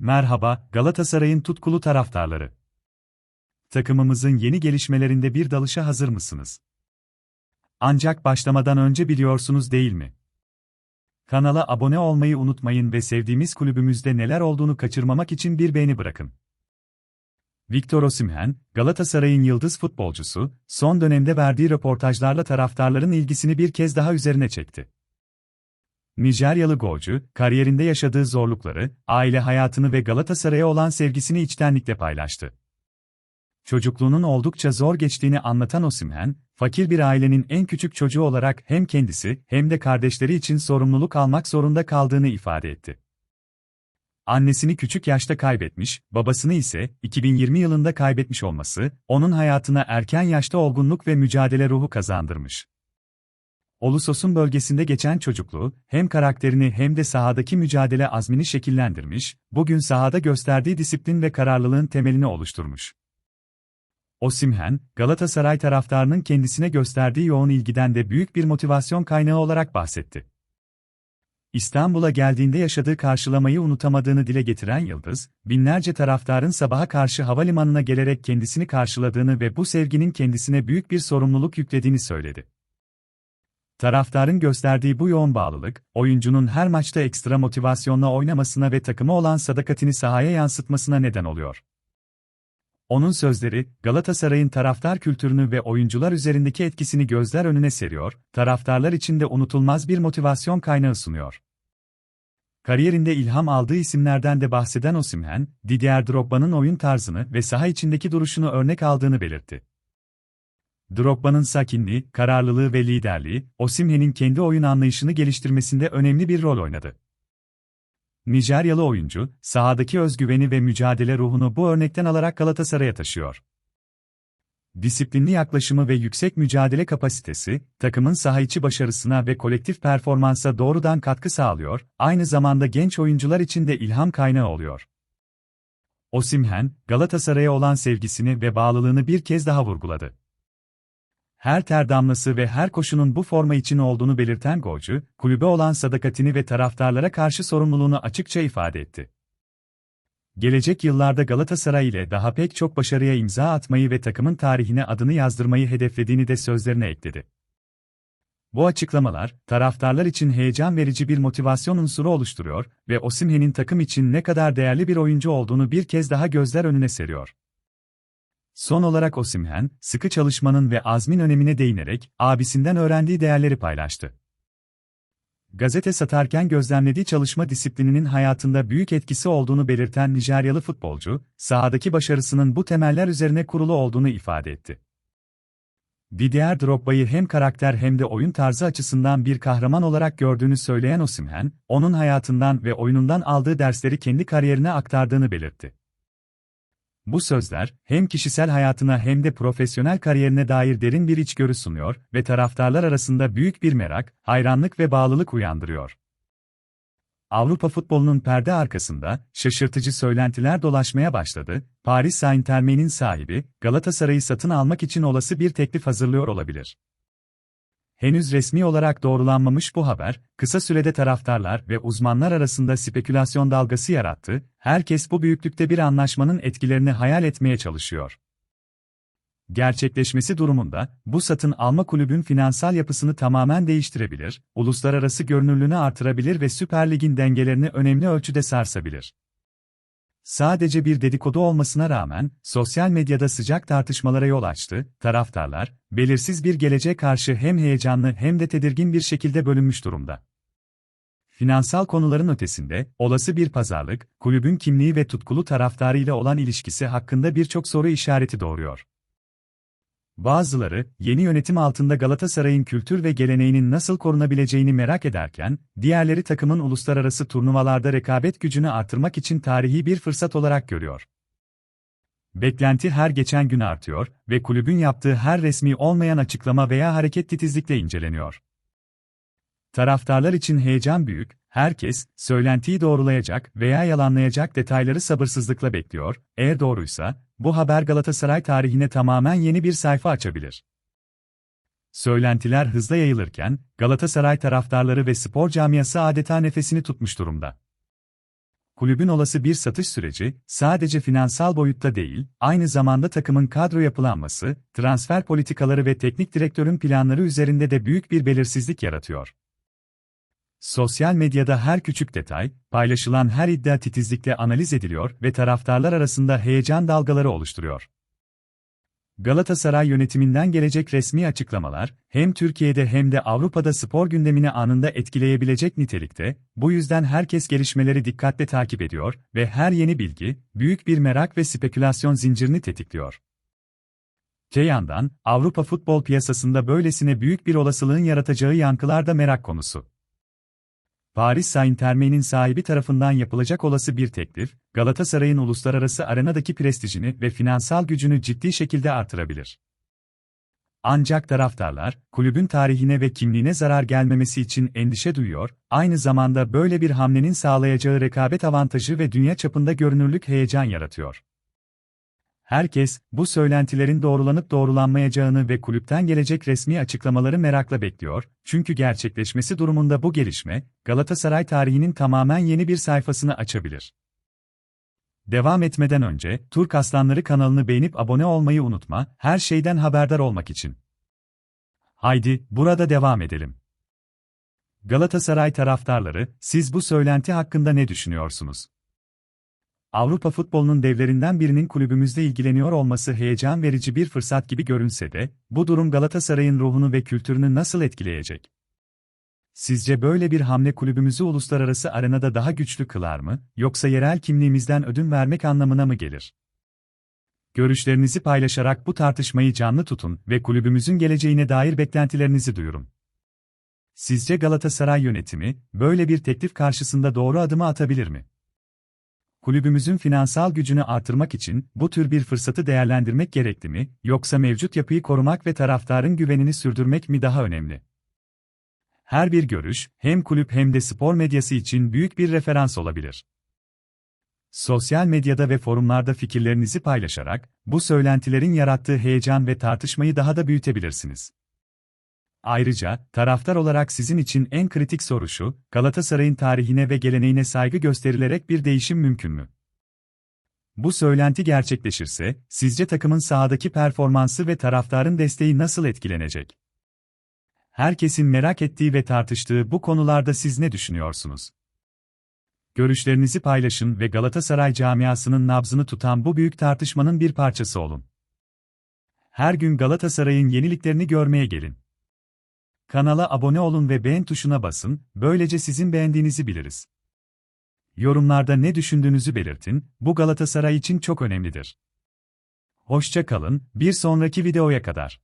Merhaba, Galatasaray'ın tutkulu taraftarları. Takımımızın yeni gelişmelerinde bir dalışa hazır mısınız? Ancak başlamadan önce biliyorsunuz değil mi? Kanala abone olmayı unutmayın ve sevdiğimiz kulübümüzde neler olduğunu kaçırmamak için bir beğeni bırakın. Victor Osimhen, Galatasaray'ın yıldız futbolcusu, son dönemde verdiği röportajlarla taraftarların ilgisini bir kez daha üzerine çekti. Nijeryalı golcü, kariyerinde yaşadığı zorlukları, aile hayatını ve Galatasaray'a olan sevgisini içtenlikle paylaştı. Çocukluğunun oldukça zor geçtiğini anlatan Osimhen, fakir bir ailenin en küçük çocuğu olarak hem kendisi hem de kardeşleri için sorumluluk almak zorunda kaldığını ifade etti. Annesini küçük yaşta kaybetmiş, babasını ise 2020 yılında kaybetmiş olması, onun hayatına erken yaşta olgunluk ve mücadele ruhu kazandırmış. Olusos'un bölgesinde geçen çocukluğu, hem karakterini hem de sahadaki mücadele azmini şekillendirmiş, bugün sahada gösterdiği disiplin ve kararlılığın temelini oluşturmuş. Osimhen, Galatasaray taraftarının kendisine gösterdiği yoğun ilgiden de büyük bir motivasyon kaynağı olarak bahsetti. İstanbul'a geldiğinde yaşadığı karşılamayı unutamadığını dile getiren Yıldız, binlerce taraftarın sabaha karşı havalimanına gelerek kendisini karşıladığını ve bu sevginin kendisine büyük bir sorumluluk yüklediğini söyledi. Taraftarın gösterdiği bu yoğun bağlılık, oyuncunun her maçta ekstra motivasyonla oynamasına ve takımı olan sadakatini sahaya yansıtmasına neden oluyor. Onun sözleri, Galatasaray'ın taraftar kültürünü ve oyuncular üzerindeki etkisini gözler önüne seriyor, taraftarlar için de unutulmaz bir motivasyon kaynağı sunuyor. Kariyerinde ilham aldığı isimlerden de bahseden Osimhen, Didier Drogba'nın oyun tarzını ve saha içindeki duruşunu örnek aldığını belirtti. Drogba'nın sakinliği, kararlılığı ve liderliği, Osimhen'in kendi oyun anlayışını geliştirmesinde önemli bir rol oynadı. Nijeryalı oyuncu, sahadaki özgüveni ve mücadele ruhunu bu örnekten alarak Galatasaray'a taşıyor. Disiplinli yaklaşımı ve yüksek mücadele kapasitesi, takımın saha içi başarısına ve kolektif performansa doğrudan katkı sağlıyor, aynı zamanda genç oyuncular için de ilham kaynağı oluyor. Osimhen, Galatasaray'a olan sevgisini ve bağlılığını bir kez daha vurguladı her ter damlası ve her koşunun bu forma için olduğunu belirten golcü, kulübe olan sadakatini ve taraftarlara karşı sorumluluğunu açıkça ifade etti. Gelecek yıllarda Galatasaray ile daha pek çok başarıya imza atmayı ve takımın tarihine adını yazdırmayı hedeflediğini de sözlerine ekledi. Bu açıklamalar, taraftarlar için heyecan verici bir motivasyon unsuru oluşturuyor ve Osimhen'in takım için ne kadar değerli bir oyuncu olduğunu bir kez daha gözler önüne seriyor. Son olarak Osimhen, sıkı çalışmanın ve azmin önemine değinerek, abisinden öğrendiği değerleri paylaştı. Gazete satarken gözlemlediği çalışma disiplininin hayatında büyük etkisi olduğunu belirten Nijeryalı futbolcu, sahadaki başarısının bu temeller üzerine kurulu olduğunu ifade etti. Didier Drogba'yı hem karakter hem de oyun tarzı açısından bir kahraman olarak gördüğünü söyleyen Osimhen, onun hayatından ve oyunundan aldığı dersleri kendi kariyerine aktardığını belirtti. Bu sözler, hem kişisel hayatına hem de profesyonel kariyerine dair derin bir içgörü sunuyor ve taraftarlar arasında büyük bir merak, hayranlık ve bağlılık uyandırıyor. Avrupa futbolunun perde arkasında şaşırtıcı söylentiler dolaşmaya başladı. Paris Saint-Germain'in sahibi Galatasaray'ı satın almak için olası bir teklif hazırlıyor olabilir. Henüz resmi olarak doğrulanmamış bu haber, kısa sürede taraftarlar ve uzmanlar arasında spekülasyon dalgası yarattı, herkes bu büyüklükte bir anlaşmanın etkilerini hayal etmeye çalışıyor. Gerçekleşmesi durumunda, bu satın alma kulübün finansal yapısını tamamen değiştirebilir, uluslararası görünürlüğünü artırabilir ve Süper Lig'in dengelerini önemli ölçüde sarsabilir. Sadece bir dedikodu olmasına rağmen, sosyal medyada sıcak tartışmalara yol açtı, taraftarlar, belirsiz bir geleceğe karşı hem heyecanlı hem de tedirgin bir şekilde bölünmüş durumda. Finansal konuların ötesinde, olası bir pazarlık, kulübün kimliği ve tutkulu taraftarıyla olan ilişkisi hakkında birçok soru işareti doğuruyor. Bazıları, yeni yönetim altında Galatasaray'ın kültür ve geleneğinin nasıl korunabileceğini merak ederken, diğerleri takımın uluslararası turnuvalarda rekabet gücünü artırmak için tarihi bir fırsat olarak görüyor. Beklenti her geçen gün artıyor ve kulübün yaptığı her resmi olmayan açıklama veya hareket titizlikle inceleniyor. Taraftarlar için heyecan büyük, herkes, söylentiyi doğrulayacak veya yalanlayacak detayları sabırsızlıkla bekliyor, eğer doğruysa, bu haber Galatasaray tarihine tamamen yeni bir sayfa açabilir. Söylentiler hızla yayılırken, Galatasaray taraftarları ve spor camiası adeta nefesini tutmuş durumda. kulübün olası bir satış süreci, sadece finansal boyutta değil, aynı zamanda takımın kadro yapılanması, transfer politikaları ve teknik direktörün planları üzerinde de büyük bir belirsizlik yaratıyor. Sosyal medyada her küçük detay, paylaşılan her iddia titizlikle analiz ediliyor ve taraftarlar arasında heyecan dalgaları oluşturuyor. Galatasaray yönetiminden gelecek resmi açıklamalar, hem Türkiye'de hem de Avrupa'da spor gündemini anında etkileyebilecek nitelikte, bu yüzden herkes gelişmeleri dikkatle takip ediyor ve her yeni bilgi, büyük bir merak ve spekülasyon zincirini tetikliyor. Te yandan, Avrupa futbol piyasasında böylesine büyük bir olasılığın yaratacağı yankılar da merak konusu. Paris Saint-Germain'in sahibi tarafından yapılacak olası bir teklif, Galatasaray'ın uluslararası arenadaki prestijini ve finansal gücünü ciddi şekilde artırabilir. Ancak taraftarlar, kulübün tarihine ve kimliğine zarar gelmemesi için endişe duyuyor, aynı zamanda böyle bir hamlenin sağlayacağı rekabet avantajı ve dünya çapında görünürlük heyecan yaratıyor. Herkes, bu söylentilerin doğrulanıp doğrulanmayacağını ve kulüpten gelecek resmi açıklamaları merakla bekliyor, çünkü gerçekleşmesi durumunda bu gelişme, Galatasaray tarihinin tamamen yeni bir sayfasını açabilir. Devam etmeden önce, Turk Aslanları kanalını beğenip abone olmayı unutma, her şeyden haberdar olmak için. Haydi, burada devam edelim. Galatasaray taraftarları, siz bu söylenti hakkında ne düşünüyorsunuz? Avrupa futbolunun devlerinden birinin kulübümüzle ilgileniyor olması heyecan verici bir fırsat gibi görünse de, bu durum Galatasaray'ın ruhunu ve kültürünü nasıl etkileyecek? Sizce böyle bir hamle kulübümüzü uluslararası arenada daha güçlü kılar mı, yoksa yerel kimliğimizden ödün vermek anlamına mı gelir? Görüşlerinizi paylaşarak bu tartışmayı canlı tutun ve kulübümüzün geleceğine dair beklentilerinizi duyurun. Sizce Galatasaray yönetimi, böyle bir teklif karşısında doğru adımı atabilir mi? Kulübümüzün finansal gücünü artırmak için bu tür bir fırsatı değerlendirmek gerekli mi, yoksa mevcut yapıyı korumak ve taraftarın güvenini sürdürmek mi daha önemli? Her bir görüş, hem kulüp hem de spor medyası için büyük bir referans olabilir. Sosyal medyada ve forumlarda fikirlerinizi paylaşarak, bu söylentilerin yarattığı heyecan ve tartışmayı daha da büyütebilirsiniz. Ayrıca, taraftar olarak sizin için en kritik soru şu, Galatasaray'ın tarihine ve geleneğine saygı gösterilerek bir değişim mümkün mü? Bu söylenti gerçekleşirse, sizce takımın sahadaki performansı ve taraftarın desteği nasıl etkilenecek? Herkesin merak ettiği ve tartıştığı bu konularda siz ne düşünüyorsunuz? Görüşlerinizi paylaşın ve Galatasaray camiasının nabzını tutan bu büyük tartışmanın bir parçası olun. Her gün Galatasaray'ın yeniliklerini görmeye gelin. Kanala abone olun ve beğen tuşuna basın, böylece sizin beğendiğinizi biliriz. Yorumlarda ne düşündüğünüzü belirtin, bu Galatasaray için çok önemlidir. Hoşça kalın, bir sonraki videoya kadar.